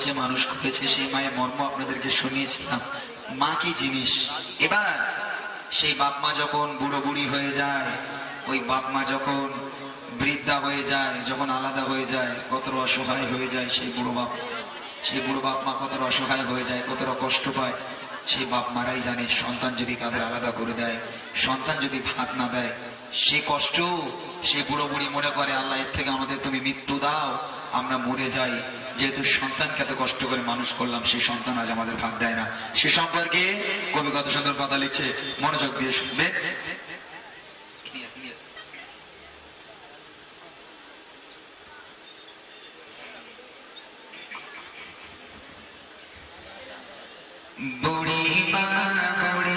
করেছে মানুষ করেছে সেই মায়ের মর্ম আপনাদেরকে শুনিয়েছিলাম। মা কি জিনিস? এবার সেই বাপ মা যখন বুড়ো বুড়ি হয়ে যায়, ওই বাপ মা যখন বৃদ্ধা হয়ে যায়, যখন আলাদা হয়ে যায়, কতটা অসহায় হয়ে যায় সেই বুড়ো বাপ। সেই বুড়ো বাপ মা কতটা অসহায় হয়ে যায়, কতটা কষ্ট পায়। সেই বাপ মারাই জানে, সন্তান যদি তাদের আলাদা করে দেয়, সন্তান যদি ভাত না দেয়, সে কষ্ট, সে বুড়ো বুড়ি মনে করে, আল্লাহ, এর থেকে আমাদের তুমি মৃত্যু দাও, আমরা মরে যাই। যেহেতু সন্তানকে এত কষ্ট করে মানুষ করলাম, সেই সন্তান আজ আমাদের ভাত দেয় না সে সম্পর্কে কবি কত সুন্দর কথা লিখছে, মনোযোগ দিয়ে clear. বুড়ি মা, বুড়ি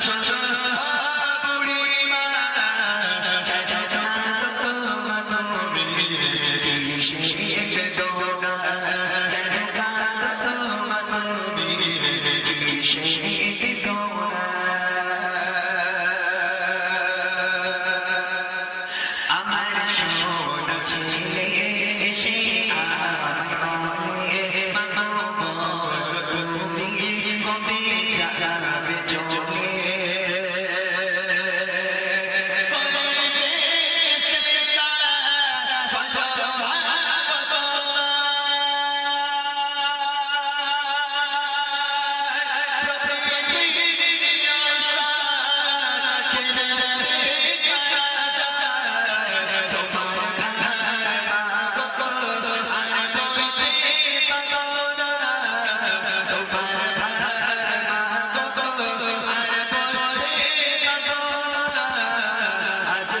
Shut, shut.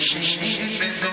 sheep in the